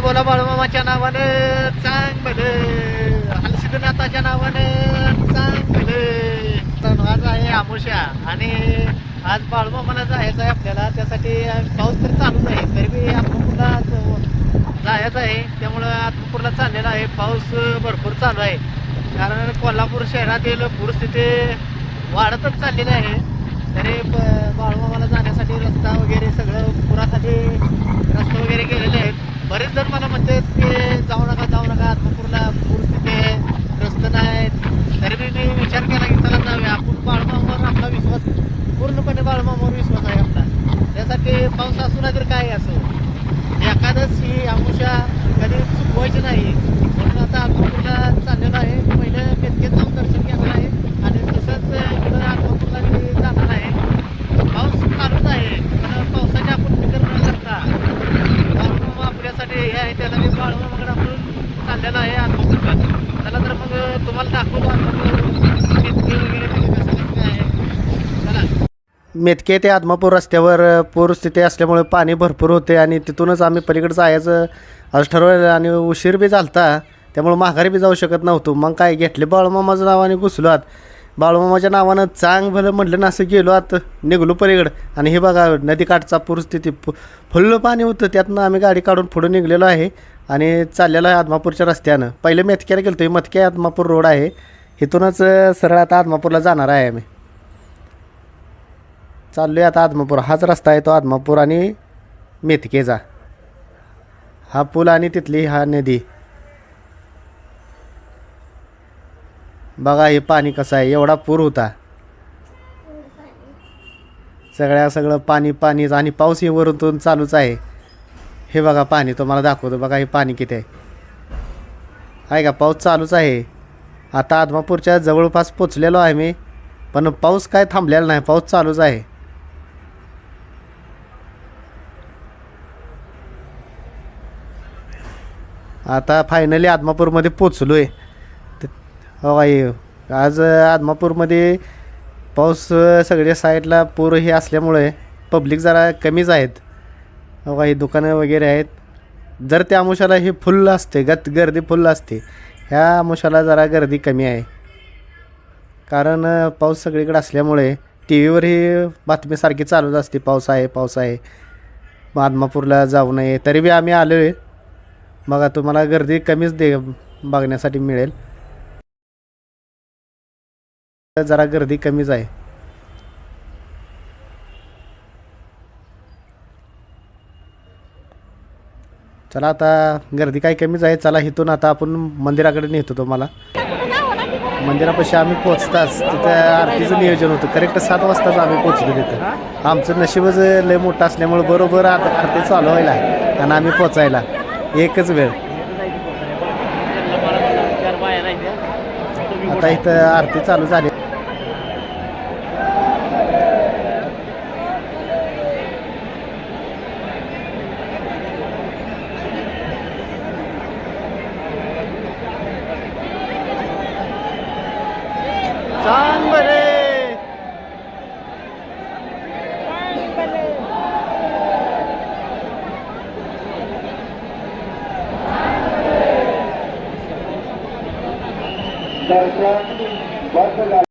बोला बोला बाळूमामाच्या नावानं चांग भलं हलसिद्धनाथाच्या नावानं चांग भलं आज आहे आमुषा आणि आज बाळूमामाला जायचं आहे आपल्याला. त्यासाठी पाऊस तर चालूच आहे. तरी बी आत्मपूरला जायचं आहे. त्यामुळं आत्मपूरला चाललेला आहे. पाऊस भरपूर चालू आहे. कारण कोल्हापूर शहरातील पूरस्थिती वाढतच चाललेली आहे. तरी ब- बाळूमामाला जाण्यासाठी रस्ता वगैरे सगळं पुरासाठी रस्ते वगैरे गेलेले आहेत. बरेच जण मला म्हणतात की जाऊ नका जाऊ नका आत्मपूरला पूर आहे रस्ते नाहीत. तरी मी मी विचार केला की चला जाऊया. आपण बाळमामावर आपला विश्वास पूर्णपणे बाळमामावर विश्वास आहे आपला. त्यासाठी पाऊस असू नाही तर काय असो. एखादंच ही आमुषा कधी चुकवायची नाही म्हणून आता आत्मापूरला चाललेलो आहे पहिलं मेतकेत जाऊन दर्शन घेणार आहे आणि तसंच इकडं आत्मापूरला मी जाणार आहे पाऊस चालूच आहे पण पावसाची आपण फिकर न करता बाळूमामा आपल्यासाठी हे आहे वगैरे मी आपण चाललेलो आहे आत्मापूरला चला तर मग तुम्हाला दाखवतो मेतके वगैरे कसं कसं आहे. चला. मेतके ते आदमापूर रस्त्यावर पूरस्थिती असल्यामुळे पाणी भरपूर होते आणि तिथूनच आम्ही पलीकडे जायचं. असं ठरवलं आणि उशीर बी झालता त्यामुळे माघारी बी जाऊ शकत नव्हतो. मग काय घेतले बाळमामाचं नाव आणि घुसलो आत बाळूमामाच्या नावानं चांग भलं म्हटलं ना असं गेलो आता. निघलो पलीकडं. आणि हे बघा नदीकाठचा पूरस्थिती. फु फुल्ल पाणी होतं. त्यातनं आम्ही गाडी काढून पुढं निघलेलो आहे. आणि चाललेलो आहे आदमापूरच्या रस्त्यानं. पहिले मेथक्याला गेलो हे मथक्या आदमापूर रोड आहे. इथूनच सरळ आता आदमापूरला जाणार आहे आम्ही. चाललो आहे आता आदमापूर. हाच रस्ता आहे तो आदमापूर आणि मेथकेचा हा पूल आणि तिथली हा नदी. बघा हे पाणी कसं आहे. एवढा पूर होता. सगळ्या सगळं पाणी पाणीच आणि पाऊस हे वरून चालूच आहे. हे बघा पाणी तुम्हाला दाखवतो. बघा हे पाणी किती आहे. आहे का पाऊस चालूच आहे. आता आदमापूरच्या जवळपास पोचलेलो आहे मी पण पाऊस काय थांबलेला नाही. पाऊस चालूच आहे. आता फायनली आदमापूरमध्ये पोचलो आहे हो आई आज आदमापूरमध्ये पाऊस सगळ्या साईडला पूर हे असल्यामुळे पब्लिक जरा कमीच आहेत. हो काही दुकानं वगैरे आहेत. जर त्या अमुषाला हे फुल्ल असते गत गर्दी फुल्ल असते ह्या अमुषाला जरा गर्दी कमी आहे. कारण पाऊस सगळीकडे असल्यामुळे टी व्हीवरही बातमी सारखी चालूच असते पाऊस आहे पाऊस आहे. आदमापूरला जाऊ नये तरी बी आम्ही आलो आहे बघा तुम्हाला गर्दी कमीच दे बघण्यासाठी मिळेल. जरा गर्दी कमीच आहे. चला आता गर्दी काही कमीच आहे चला इथून आता आपण मंदिराकडे नेतो तुम्हाला. मंदिरापाशी आम्ही पोचताच तिथं आरतीचं नियोजन होतं. करेक्ट सात वाजताच आम्ही पोचलो तिथं. आमचं नशीबच लय मोठं असल्यामुळे बरोबर आता आरती चालू व्हायला आहे आणि आम्ही पोचायला. एकच वेळ. आता इथं आरती चालू झाली. सांग बरे थांब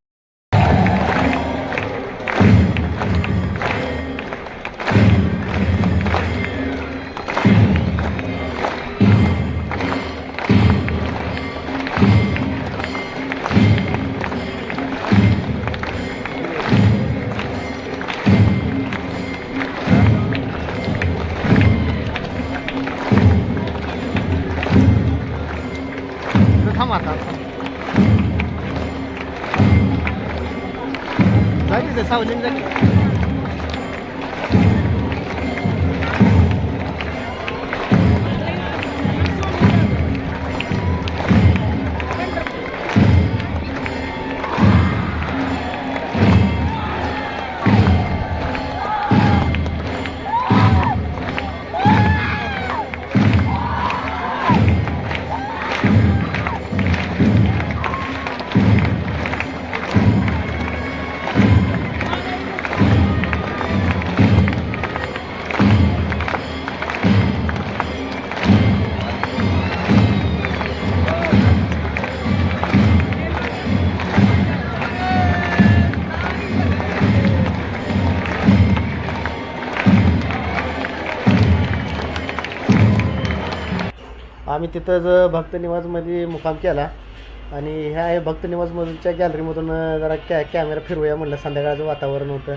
जा तिथे सावलीन जा आम्ही तिथंच भक्त निवासमध्ये मुक्काम केला आणि ह्या आहे भक्त निवासमधूनच्या गॅलरीमधून जरा कॅ कॅमेरा फिरवूया म्हणलं. संध्याकाळचं वातावरण होतं.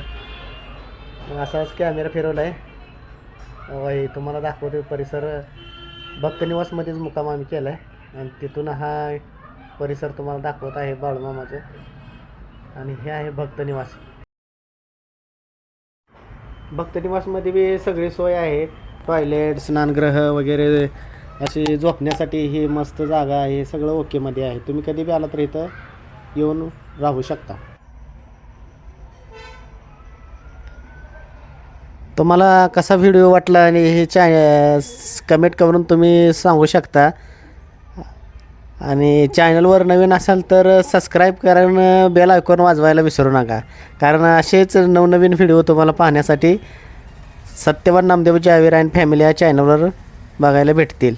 मग असाच कॅमेरा फिरवला आहे वय तुम्हाला दाखवतो परिसर. भक्त निवासमध्येच मुक्काम आम्ही केला आहे आणि तिथून हा परिसर तुम्हाला दाखवत आहे बाळूमामाचं. आणि हे आहे भक्त निवास. भक्त निवासमध्ये बी सगळी सोय आहे. टॉयलेट स्नानगृह वगैरे अशी झोपण्यासाठी ही मस्त जागा आहे सगळं ओकेमध्ये आहे. तुम्ही कधी बी आला तर इथं येऊन राहू शकता. तुम्हाला कसा व्हिडिओ वाटला आणि हे चा कमेंट करून तुम्ही सांगू शकता. आणि चॅनलवर नवीन असाल तर सबस्क्राईब करून बेल आयकॉन वाजवायला विसरू नका. कारण असेच नवनवीन व्हिडिओ तुम्हाला पाहण्यासाठी सत्यवान नामदेव जावीर अँड फॅमिली या चॅनलवर बघायला भेटतील.